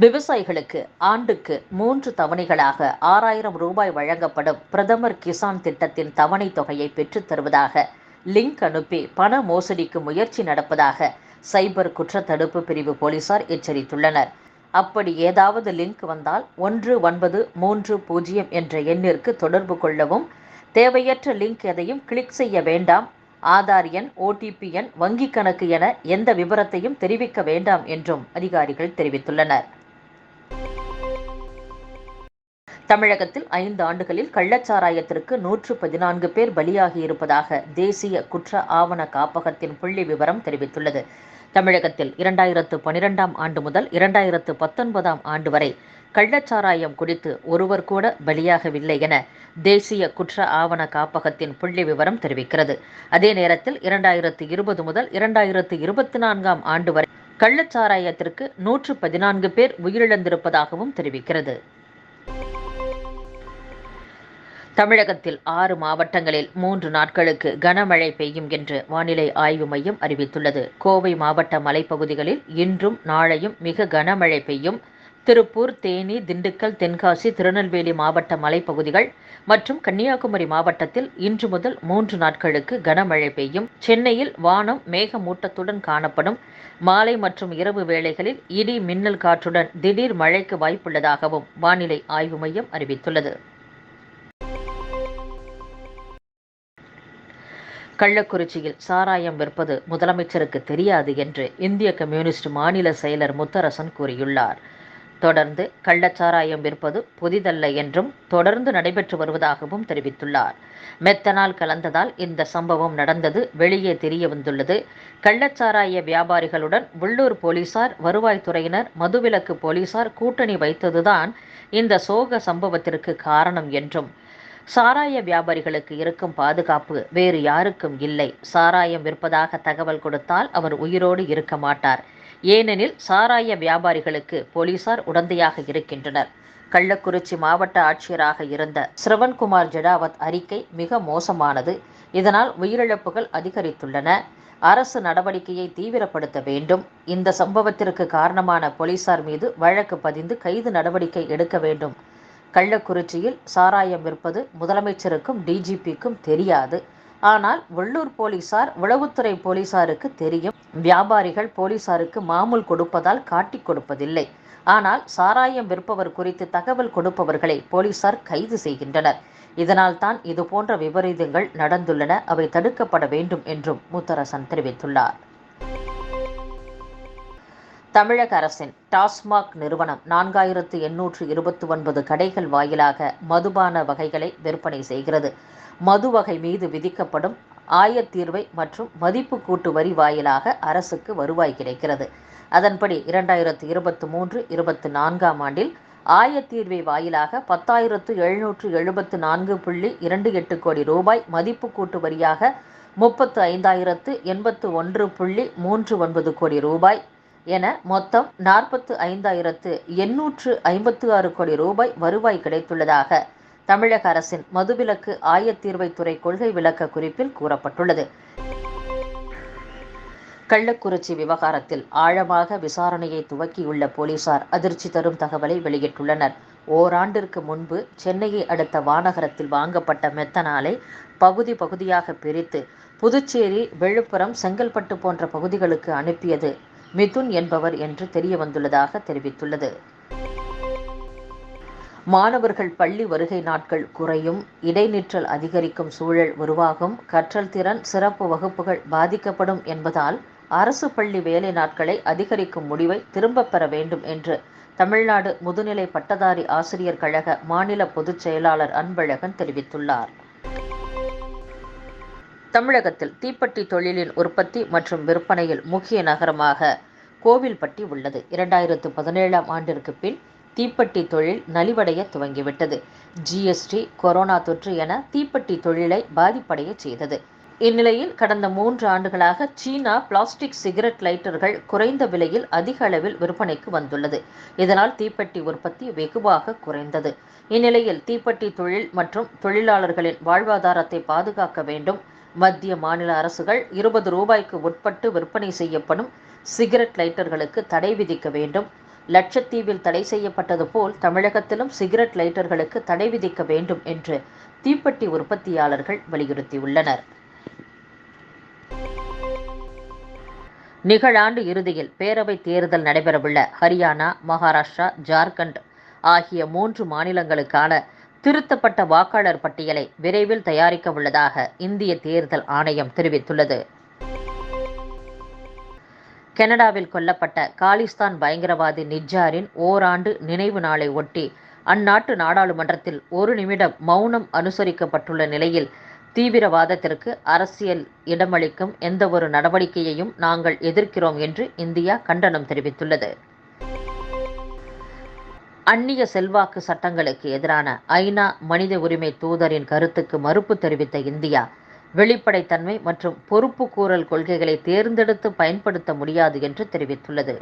விவசாயிகளுக்கு ஆண்டுக்கு மூன்று தவணைகளாக ஆறாயிரம் ரூபாய் வழங்கப்படும் பிரதமர் கிசான் திட்டத்தின் தவணை தொகையை பெற்றுத் தருவதாக லிங்க் அனுப்பி பண மோசடிக்கு முயற்சி நடப்பதாக சைபர் குற்றத்தடுப்பு பிரிவு போலீசார் எச்சரித்துள்ளனர். அப்படி ஏதாவது லிங்க் வந்தால் ஒன்று ஒன்பது மூன்று பூஜ்ஜியம் என்ற எண்ணிற்கு தொடர்பு கொள்ளவும் தேவையற்ற லிங்க் எதையும் கிளிக் செய்ய வேண்டாம் ஆதார் எண் ஓடிபி எண் வங்கிக் கணக்கு என எந்த விவரத்தையும் தெரிவிக்க வேண்டாம் என்றும் அதிகாரிகள் தெரிவித்துள்ளனர். தமிழகத்தில் ஐந்து ஆண்டுகளில் கள்ளச்சாராயத்திற்கு நூற்று பதினான்கு பேர் பலியாகியிருப்பதாக தேசிய குற்ற ஆவண காப்பகத்தின் புள்ளி விவரம் தெரிவித்துள்ளது. தமிழகத்தில் இரண்டாயிரத்து பனிரெண்டாம் ஆண்டு முதல் இரண்டாயிரத்து பத்தொன்பதாம் ஆண்டு வரை கள்ளச்சாராயம் குடித்து ஒருவர் கூட பலியாகவில்லை என தேசிய குற்ற ஆவண காப்பகத்தின் புள்ளி விவரம் தெரிவிக்கிறது. அதே நேரத்தில் இரண்டாயிரத்து இருபது முதல் இரண்டாயிரத்து இருபத்தி நான்காம் ஆண்டு வரை கள்ளச்சாராயத்திற்கு நூற்று பதினான்கு பேர் உயிரிழந்திருப்பதாகவும் தெரிவிக்கிறது. தமிழகத்தில் ஆறு மாவட்டங்களில் மூன்று நாட்களுக்கு கனமழை பெய்யும் என்று வானிலை ஆய்வு மையம் அறிவித்துள்ளது. கோவை மாவட்ட மலைப்பகுதிகளில் இன்றும் நாளையும் மிக கனமழை பெய்யும். திருப்பூர் தேனி திண்டுக்கல் தென்காசி திருநெல்வேலி மாவட்ட மலைப்பகுதிகள் மற்றும் கன்னியாகுமரி மாவட்டத்தில் இன்று முதல் மூன்று நாட்களுக்கு கனமழை பெய்யும். சென்னையில் வானம் மேகமூட்டத்துடன் காணப்படும். மாலை மற்றும் இரவு வேளைகளில் இடி மின்னல் காற்றுடன் திடீர் மழைக்கு வாய்ப்புள்ளதாகவும் வானிலை ஆய்வு மையம் அறிவித்துள்ளது. கள்ளக்குறிச்சியில் சாராயம் விற்பது முதலமைச்சருக்கு தெரியாது என்று இந்திய கம்யூனிஸ்ட் மாநில செயலர் முத்தரசன் கூறியுள்ளார். தொடர்ந்து கள்ளச்சாராயம் விற்பது புதிதல்ல என்றும் தொடர்ந்து நடைபெற்று வருவதாகவும் தெரிவித்துள்ளார். மெத்தனால் கலந்ததால் இந்த சம்பவம் நடந்தது வெளியே தெரிய வந்துள்ளது கள்ளச்சாராய வியாபாரிகளுடன் உள்ளூர் போலீசார் வருவாய்த்துறையினர் மதுவிலக்கு போலீசார் கூட்டணி வைத்ததுதான் இந்த சோக சம்பவத்திற்கு காரணம் என்றும் சாராய வியாபாரிகளுக்கு இருக்கும் பாதுகாப்பு வேறு யாருக்கும் இல்லை. சாராயம் விற்பதாக தகவல் கொடுத்தால் அவர் உயிரோடு இருக்க மாட்டார். ஏனெனில் சாராய வியாபாரிகளுக்கு போலீசார் உடந்தையாக இருக்கின்றனர். கள்ளக்குறிச்சி மாவட்ட ஆட்சியராக இருந்த சிரவன்குமார் ஜெடாவத் அறிக்கை மிக மோசமானது. இதனால் உயிரிழப்புகள் அதிகரித்துள்ளன. அரசு நடவடிக்கையை தீவிரப்படுத்த வேண்டும். இந்த சம்பவத்திற்கு காரணமான போலீசார் மீது வழக்கு பதிந்து கைது நடவடிக்கை எடுக்க வேண்டும். கள்ளக்குறிச்சியில் சாராயம் விற்பது முதலமைச்சருக்கும் டிஜிபிக்கும் தெரியாது. ஆனால் உள்ளூர் போலீசார் உளவுத்துறை போலீசாருக்கு தெரியும். வியாபாரிகள் போலீசாருக்கு மாமூல் கொடுப்பதால் காட்டிக் கொடுப்பதில்லை. ஆனால் சாராயம் விற்பவர் குறித்து தகவல் கொடுப்பவர்களை போலீசார் கைது செய்கின்றனர். இதனால் தான் இதுபோன்ற விபரீதங்கள் நடந்துள்ளன. அவை தடுக்கப்பட வேண்டும் என்றும் முத்தரசன் தெரிவித்துள்ளார். தமிழக அரசின் டாஸ்மாக் நிறுவனம் நான்காயிரத்து எண்ணூற்று இருபத்தி ஒன்பது கடைகள் வாயிலாக மதுபான வகைகளை விற்பனை செய்கிறது. மது வகை மீது விதிக்கப்படும் ஆயத்தீர்வை மற்றும் மதிப்பு கூட்டு வரி வாயிலாக அரசுக்கு வருவாய் கிடைக்கிறது. அதன்படி இரண்டாயிரத்து இருபத்தி மூன்று இருபத்தி நான்காம் ஆண்டில் ஆயத்தீர்வை வாயிலாக பத்தாயிரத்து எழுநூற்று எழுபத்து நான்கு புள்ளி இரண்டு எட்டு கோடி ரூபாய் மதிப்பு கூட்டு வரியாக முப்பத்து ஐந்தாயிரத்து எண்பத்து ஒன்று புள்ளி மூன்று ஒன்பது கோடி ரூபாய் என மொத்தம் நாற்பத்து ஐந்தாயிரத்து எண்ணூற்று ஐம்பத்து ஆறு கோடி ரூபாய் வருவாய் கிடைத்துள்ளதாக தமிழக அரசின் மதுவிலக்கு ஆயத்தீர்வைத்துறை கொள்கை விளக்க குறிப்பில் கூறப்பட்டுள்ளது. கள்ளக்குறிச்சி விவகாரத்தில் ஆழமாக விசாரணையை துவக்கியுள்ள போலீசார் அதிர்ச்சி தரும் தகவலை வெளியிட்டுள்ளனர். ஓராண்டிற்கு முன்பு சென்னையை அடுத்த வானகரத்தில் வாங்கப்பட்ட மெத்தனாலை பகுதி பகுதியாக பிரித்து புதுச்சேரி விழுப்புரம் செங்கல்பட்டு போன்ற பகுதிகளுக்கு அனுப்பியது. மிதுன் என்பவர் என்று தெரிய வந்துள்ளதாக தெரிவித்துள்ளது. மாணவர்கள் பள்ளி வருகை நாட்கள் குறையும் இடைநிற்றல் அதிகரிக்கும் சூழல் உருவாகும் கற்றல் திறன் சிறப்பு வகுப்புகள் பாதிக்கப்படும் என்பதால் அரசு பள்ளி வேலை நாட்களை அதிகரிக்கும் முடிவை திரும்பப் பெற வேண்டும் என்று தமிழ்நாடு முதுநிலை பட்டதாரி ஆசிரியர் கழக மாநில பொதுச் செயலாளர் அன்பழகன் தெரிவித்துள்ளார். தமிழகத்தில் தீப்பெட்டி தொழிலின் உற்பத்தி மற்றும் விற்பனையில் முக்கிய நகரமாக கோவில்பட்டி உள்ளது. இரண்டாயிரத்து பதினேழாம் ஆண்டிற்கு பின் தீப்பெட்டி தொழில் நலிவடைய துவங்கிவிட்டது. ஜிஎஸ்டி கொரோனா தொற்று என தீப்பெட்டி தொழிலை பாதிப்படைய செய்தது. இந்நிலையில் கடந்த மூன்று ஆண்டுகளாக சீனா பிளாஸ்டிக் சிகரெட் லைட்டர்கள் குறைந்த விலையில் அதிக அளவில் விற்பனைக்கு வந்துள்ளது. இதனால் தீப்பெட்டி உற்பத்தி வெகுவாக குறைந்தது. இந்நிலையில் தீப்பெட்டி தொழில் மற்றும் தொழிலாளர்களின் வாழ்வாதாரத்தை பாதுகாக்க வேண்டும். மத்திய மாநில அரசுகள் இருபது ரூபாய்க்கு உட்பட்டு விற்பனை செய்யப்படும் சிகரெட் லைட்டர்களுக்கு தடை விதிக்க வேண்டும். லட்சத்தீவில் தடை செய்யப்பட்டது போல் தமிழகத்திலும் சிகரெட் லைட்டர்களுக்கு தடை விதிக்க வேண்டும் என்று தீப்பெட்டி உற்பத்தியாளர்கள் வலியுறுத்தியுள்ளனர். நிகழாண்டு இறுதியில் பேரவைத் தேர்தல் நடைபெறவுள்ள ஹரியானா மகாராஷ்டிரா ஜார்க்கண்ட் ஆகிய மூன்று மாநிலங்களுக்கான திருத்தப்பட்ட வாக்காளர் பட்டியலை விரைவில் தயாரிக்க உள்ளதாக இந்திய தேர்தல் ஆணையம் தெரிவித்துள்ளது. கனடாவில் கொல்லப்பட்ட காலிஸ்தான் பயங்கரவாதி நிஜாரின் ஓராண்டு நினைவு நாளை ஒட்டி அந்நாட்டு நாடாளுமன்றத்தில் ஒரு நிமிடம் மௌனம் அனுசரிக்கப்பட்டுள்ள நிலையில் தீவிரவாதத்திற்கு அரசியல் இடமளிக்கும் எந்தவொரு நடவடிக்கையையும் நாங்கள் எதிர்க்கிறோம் என்று இந்தியா கண்டனம் தெரிவித்துள்ளது. அந்நிய செல்வாக்கு சட்டங்களுக்கு எதிரான ஐநா மனித உரிமை தூதரின் கருத்துக்கு மறுப்பு தெரிவித்த இந்தியா வெளிப்படைத்தன்மை மற்றும் பொறுப்பு கூறல் கொள்கைகளை தேர்ந்தெடுத்து பயன்படுத்த முடியாது என்று தெரிவித்துள்ளது.